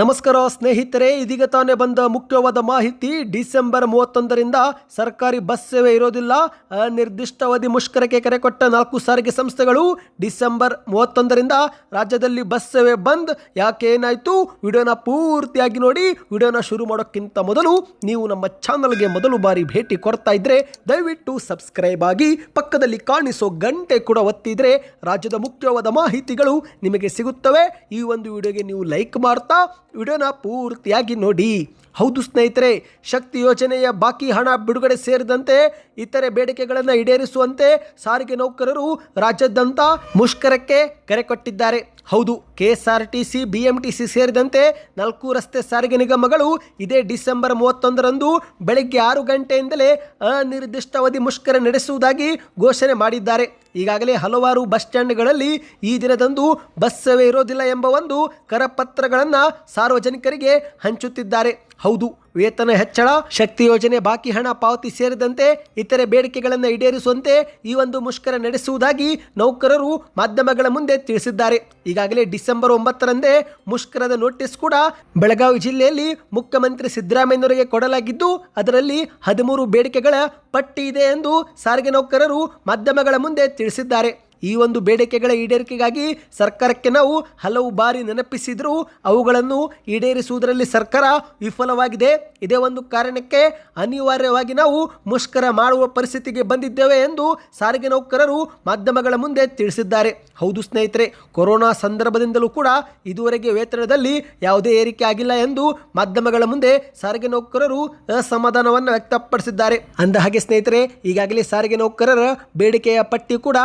ನಮಸ್ಕಾರ ಸ್ನೇಹಿತರೆ, ಇದೀಗ ತಾನೇ ಬಂದ ಮುಖ್ಯವಾದ ಮಾಹಿತಿ. ಡಿಸೆಂಬರ್ ಮೂವತ್ತೊಂದರಿಂದ ಸರ್ಕಾರಿ ಬಸ್ ಸೇವೆ ಇರೋದಿಲ್ಲ. ಅನಿರ್ದಿಷ್ಟಾವಧಿ ಮುಷ್ಕರಕ್ಕೆ ಕರೆ ಕೊಟ್ಟ ನಾಲ್ಕು ಸಾರಿಗೆ ಸಂಸ್ಥೆಗಳು ಡಿಸೆಂಬರ್ ಮೂವತ್ತೊಂದರಿಂದ ರಾಜ್ಯದಲ್ಲಿ ಬಸ್ ಸೇವೆ ಬಂದ್. ಯಾಕೆ ಏನಾಯ್ತು? ವಿಡಿಯೋನ ಪೂರ್ತಿಯಾಗಿ ನೋಡಿ. ವಿಡಿಯೋನ ಶುರು ಮಾಡೋಕ್ಕಿಂತ ಮೊದಲು ನೀವು ನಮ್ಮ ಚಾನಲ್ಗೆ ಮೊದಲು ಬಾರಿ ಭೇಟಿ ಕೊಡ್ತಾ ಇದ್ರೆ, ದಯವಿಟ್ಟು ಸಬ್ಸ್ಕ್ರೈಬ್ ಆಗಿ ಪಕ್ಕದಲ್ಲಿ ಕಾಣಿಸೋ ಗಂಟೆ ಕೂಡ ಒತ್ತಿದ್ರೆ ರಾಜ್ಯದ ಮುಖ್ಯವಾದ ಮಾಹಿತಿಗಳು ನಿಮಗೆ ಸಿಗುತ್ತವೆ. ಈ ಒಂದು ವಿಡಿಯೋಗೆ ನೀವು ಲೈಕ್ ಮಾಡ್ತಾ ವಿಡಿಯೋನ ಪೂರ್ತಿಯಾಗಿ ನೋಡಿ. ಹೌದು ಸ್ನೇಹಿತರೆ, ಶಕ್ತಿ ಯೋಜನೆಯ ಬಾಕಿ ಹಣ ಬಿಡುಗಡೆ ಸೇರಿದಂತೆ ಇತರೆ ಬೇಡಿಕೆಗಳನ್ನು ಈಡೇರಿಸುವಂತೆ ಸಾರಿಗೆ ನೌಕರರು ರಾಜ್ಯಾದ್ಯಂತ ಮುಷ್ಕರಕ್ಕೆ ಕರೆ ಕೊಟ್ಟಿದ್ದಾರೆ. ಹೌದು K S R T C B M T C ಸೇರಿದಂತೆ ನಾಲ್ಕು ರಸ್ತೆ ಸಾರಿಗೆ ನಿಗಮಗಳು ಇದೇ ಡಿಸೆಂಬರ್ ಮೂವತ್ತೊಂದರಂದು ಬೆಳಗ್ಗೆ ಆರು ಗಂಟೆಯಿಂದಲೇ ಅನಿರ್ದಿಷ್ಟಾವಧಿ ಮುಷ್ಕರ ನಡೆಸುವುದಾಗಿ ಘೋಷಣೆ ಮಾಡಿದ್ದಾರೆ. ಈಗಾಗಲೇ ಹಲವಾರು ಬಸ್ ಸ್ಟ್ಯಾಂಡ್ಗಳಲ್ಲಿ ಈ ದಿನದಂದು ಬಸ್ ಸೇವೆ ಇರೋದಿಲ್ಲ ಎಂಬ ಒಂದು ಕರಪತ್ರಗಳನ್ನು ಸಾರ್ವಜನಿಕರಿಗೆ ಹಂಚುತ್ತಿದ್ದಾರೆ. ಹೌದು, ವೇತನ ಹೆಚ್ಚಳ, ಶಕ್ತಿ ಯೋಜನೆ ಬಾಕಿ ಹಣ ಪಾವತಿ ಸೇರಿದಂತೆ ಇತರೆ ಬೇಡಿಕೆಗಳನ್ನು ಈಡೇರಿಸುವಂತೆ ಈ ಒಂದು ಮುಷ್ಕರ ನಡೆಸುವುದಾಗಿ ನೌಕರರು ಮಾಧ್ಯಮಗಳ ಮುಂದೆ ತಿಳಿಸಿದ್ದಾರೆ. ಈಗಾಗಲೇ ಡಿಸೆಂಬರ್ ಒಂಬತ್ತರಂದೇ ಮುಷ್ಕರದ ನೋಟಿಸ್ ಕೂಡ ಬೆಳಗಾವಿ ಜಿಲ್ಲೆಯಲ್ಲಿ ಮುಖ್ಯಮಂತ್ರಿ ಸಿದ್ದರಾಮಯ್ಯನವರಿಗೆ ಕೊಡಲಾಗಿದ್ದು, ಅದರಲ್ಲಿ ಹದಿಮೂರು ಬೇಡಿಕೆಗಳ ಪಟ್ಟಿ ಇದೆ ಎಂದು ಸಾರಿಗೆ ನೌಕರರು ಮಾಧ್ಯಮಗಳ ಮುಂದೆ ತಿಳಿಸಿದ್ದಾರೆ. ಈ ಒಂದು ಬೇಡಿಕೆಗಳ ಈಡೇರಿಕೆಗಾಗಿ ಸರ್ಕಾರಕ್ಕೆ ನಾವು ಹಲವು ಬಾರಿ ನೆನಪಿಸಿದರೂ ಅವುಗಳನ್ನು ಈಡೇರಿಸುವುದರಲ್ಲಿ ಸರ್ಕಾರ ವಿಫಲವಾಗಿದೆ. ಇದೇ ಒಂದು ಕಾರಣಕ್ಕೆ ಅನಿವಾರ್ಯವಾಗಿ ನಾವು ಮುಷ್ಕರ ಮಾಡುವ ಪರಿಸ್ಥಿತಿಗೆ ಬಂದಿದ್ದೇವೆ ಎಂದು ಸಾರಿಗೆ ನೌಕರರು ಮಾಧ್ಯಮಗಳ ಮುಂದೆ ತಿಳಿಸಿದ್ದಾರೆ. ಹೌದು ಸ್ನೇಹಿತರೆ, ಕೊರೋನಾ ಸಂದರ್ಭದಿಂದಲೂ ಕೂಡ ಇದುವರೆಗೆ ವೇತನದಲ್ಲಿ ಯಾವುದೇ ಏರಿಕೆ ಆಗಿಲ್ಲ ಎಂದು ಮಾಧ್ಯಮಗಳ ಮುಂದೆ ಸಾರಿಗೆ ನೌಕರರು ಅಸಮಾಧಾನವನ್ನು ವ್ಯಕ್ತಪಡಿಸಿದ್ದಾರೆ. ಅಂದ ಹಾಗೆ ಸ್ನೇಹಿತರೆ, ಈಗಾಗಲೇ ಸಾರಿಗೆ ನೌಕರರ ಬೇಡಿಕೆಯ ಪಟ್ಟಿ ಕೂಡ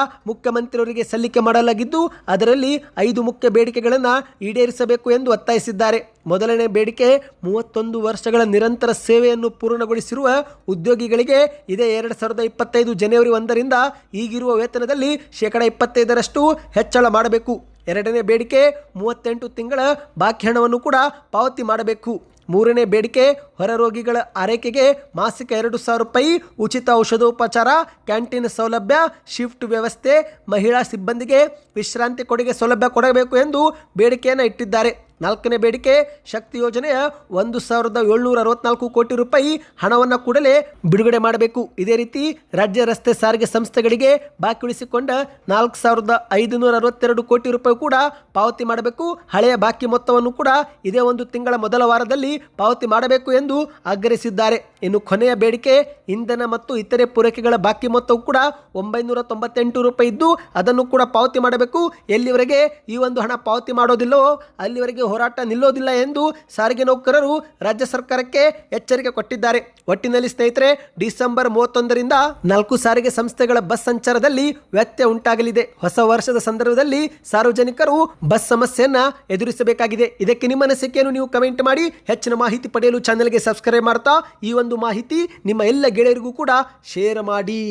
ಮುಖ್ಯಮಂತ್ರಿಯವರಿಗೆ ಸಲ್ಲಿಕೆ ಮಾಡಲಾಗಿದ್ದು, ಅದರಲ್ಲಿ ಐದು ಮುಖ್ಯ ಬೇಡಿಕೆಗಳನ್ನು ಈಡೇರಿಸಬೇಕು ಎಂದು ಒತ್ತಾಯಿಸಿದ್ದಾರೆ. ಮೊದಲನೇ ಬೇಡಿಕೆ, ಮೂವತ್ತೊಂದು ವರ್ಷಗಳ ನಿರಂತರ ಸೇವೆಯನ್ನು ಪೂರ್ಣಗೊಳಿಸಿರುವ ಉದ್ಯೋಗಿಗಳಿಗೆ ಇದೇ ಎರಡು ಸಾವಿರದ ಇಪ್ಪತ್ತೈದು ಜನವರಿ ಒಂದರಿಂದ ಈಗಿರುವ ವೇತನದಲ್ಲಿ ಶೇಕಡ ಇಪ್ಪತ್ತೈದರಷ್ಟು ಹೆಚ್ಚಳ ಮಾಡಬೇಕು. ಎರಡನೇ ಬೇಡಿಕೆ, ಮೂವತ್ತೆಂಟು ತಿಂಗಳ ಬಾಕಿ ಹಣವನ್ನು ಕೂಡ ಪಾವತಿ ಮಾಡಬೇಕು. ಮೂರನೇ ಬೇಡಿಕೆ, ಹೊರ ರೋಗಿಗಳ ಆರೈಕೆಗೆ ಮಾಸಿಕ ಎರಡು ಸಾವಿರ ರೂಪಾಯಿ, ಉಚಿತ ಔಷಧೋಪಚಾರ, ಕ್ಯಾಂಟೀನ್ ಸೌಲಭ್ಯ, ಶಿಫ್ಟ್ ವ್ಯವಸ್ಥೆ, ಮಹಿಳಾ ಸಿಬ್ಬಂದಿಗೆ ವಿಶ್ರಾಂತಿ ಕೊಡುಗೆ ಸೌಲಭ್ಯ ಕೊಡಬೇಕು ಎಂದು ಬೇಡಿಕೆಯನ್ನು ಇಟ್ಟಿದ್ದಾರೆ. ನಾಲ್ಕನೇ ಬೇಡಿಕೆ, ಶಕ್ತಿ ಯೋಜನೆಯ ಒಂದು ಸಾವಿರದ ಏಳ್ನೂರ ಅರವತ್ನಾಲ್ಕು ಕೋಟಿ ರೂಪಾಯಿ ಹಣವನ್ನು ಕೂಡಲೇ ಬಿಡುಗಡೆ ಮಾಡಬೇಕು. ಇದೇ ರೀತಿ ರಾಜ್ಯ ರಸ್ತೆ ಸಾರಿಗೆ ಸಂಸ್ಥೆಗಳಿಗೆ ಬಾಕಿ ಉಳಿಸಿಕೊಂಡ ನಾಲ್ಕು ಸಾವಿರದ ಐದುನೂರ ಅರವತ್ತೆರಡು ಕೋಟಿ ರೂಪಾಯಿ ಕೂಡ ಪಾವತಿ ಮಾಡಬೇಕು. ಹಳೆಯ ಬಾಕಿ ಮೊತ್ತವನ್ನು ಕೂಡ ಇದೇ ಒಂದು ತಿಂಗಳ ಮೊದಲ ವಾರದಲ್ಲಿ ಪಾವತಿ ಮಾಡಬೇಕು ಎಂದು ಆಗ್ರಹಿಸಿದ್ದಾರೆ. ಇನ್ನು ಕೊನೆಯ ಬೇಡಿಕೆ, ಇಂಧನ ಮತ್ತು ಇತರೆ ಪೂರೈಕೆಗಳ ಬಾಕಿ ಮೊತ್ತವು ಕೂಡ ಒಂಬೈನೂರ ತೊಂಬತ್ತೆಂಟು ರೂಪಾಯಿ ಇದ್ದು, ಅದನ್ನು ಕೂಡ ಪಾವತಿ ಮಾಡಬೇಕು. ಎಲ್ಲಿವರೆಗೆ ಈ ಒಂದು ಹಣ ಪಾವತಿ ಮಾಡೋದಿಲ್ಲವೋ, ಅಲ್ಲಿವರೆಗೆ ಹೋರಾಟ ನಿಲ್ಲೋದಿಲ್ಲ ಎಂದು ಸಾರಿಗೆ ನೌಕರರು ರಾಜ್ಯ ಸರ್ಕಾರಕ್ಕೆ ಎಚ್ಚರಿಕೆ ಕೊಟ್ಟಿದ್ದಾರೆ. ಒಟ್ಟಿನಲ್ಲಿ ಸ್ನೇಹಿತರೆ, ಡಿಸೆಂಬರ್ ಮೂವತ್ತೊಂದರಿಂದ ನಾಲ್ಕು ಸಾರಿಗೆ ಸಂಸ್ಥೆಗಳ ಬಸ್ ಸಂಚಾರದಲ್ಲಿ ವ್ಯತ್ಯಯ ಉಂಟಾಗಲಿದೆ. ಹೊಸ ವರ್ಷದ ಸಂದರ್ಭದಲ್ಲಿ ಸಾರ್ವಜನಿಕರು ಬಸ್ ಸಮಸ್ಯೆಯನ್ನ ಎದುರಿಸಬೇಕಾಗಿದೆ. ಇದಕ್ಕೆ ನಿಮ್ಮ ಅನಿಸಿಕೆಯನ್ನು ನೀವು ಕಮೆಂಟ್ ಮಾಡಿ, ಹೆಚ್ಚಿನ ಮಾಹಿತಿ ಪಡೆಯಲು ಚಾನೆಲ್ಗೆ ಸಬ್ಸ್ಕ್ರೈಬ್ ಮಾಡ್ತಾ ಈ ಒಂದು ಮಾಹಿತಿ ನಿಮ್ಮ ಎಲ್ಲ ಗೆಳೆಯರಿಗೂ ಕೂಡ ಶೇರ್ ಮಾಡಿ.